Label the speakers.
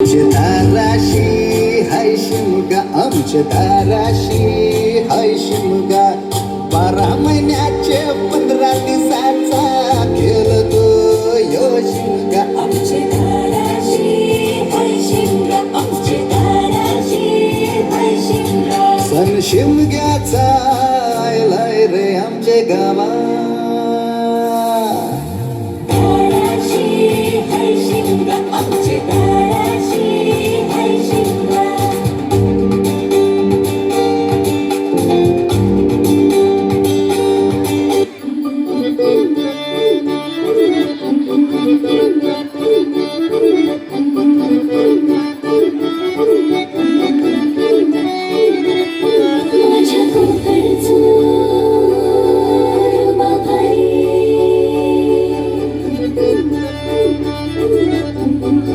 Speaker 1: आमच्या दाराशी हाय शिमगा. आमच्या दाराशी हाय शिमगा. बारा महिन्याचे पंधरा दिवसाचा खेळतो यो शिमगा.
Speaker 2: आमच्या दाराशी हाय शिमगा. आमचे दाराशी
Speaker 1: शिमग्याचा आयलाय रे आमच्या गावा